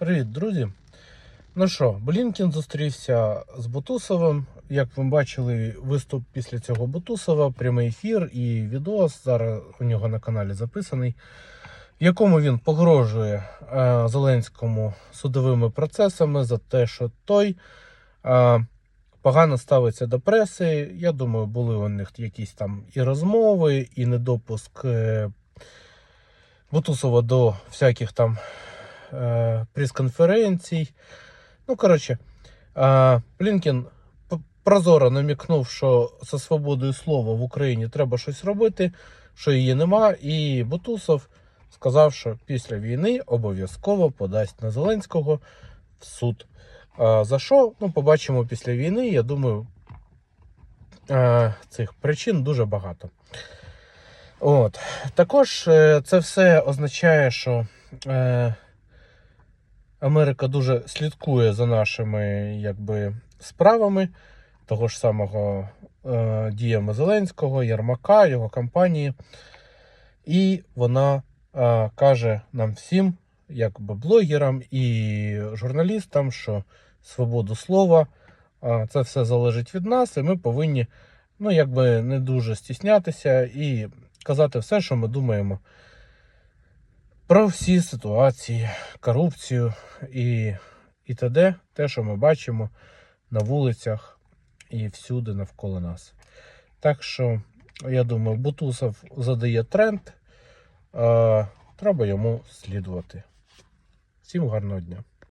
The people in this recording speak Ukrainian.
Привіт, друзі. Ну що, Блінкін зустрівся з Бутусовим. Як ви бачили, виступ після цього Бутусова, прямий ефір і відос зараз у нього на каналі записаний, в якому він погрожує е, Зеленському судовими процесами за те, що той е, погано ставиться до преси. Я думаю, були у них якісь там і розмови, і недопуск е, Бутусова до всяких там прес-конференцій. Ну, коротше, е, Блінкін прозоро намікнув, що зі свободою слова в Україні треба щось робити, що її нема. І Бутусов сказав, що після війни обов'язково подасть на Зеленського в суд. Е, за що? Ну, побачимо після війни. Я думаю, е, цих причин дуже багато. От. Також е, це все означає, що е, Америка дуже слідкує за нашими якби, справами того ж самого е, діями Зеленського, Єрмака, його кампанії. І вона е, каже нам всім, якби блогерам і журналістам, що свободу слова е, це все залежить від нас, і ми повинні ну, якби не дуже стіснятися і казати все, що ми думаємо про всі ситуації, корупцію і, і т.д., те, що ми бачимо на вулицях і всюди навколо нас. Так що, я думаю, Бутусов задає тренд, е, треба йому слідувати. Всім гарного дня.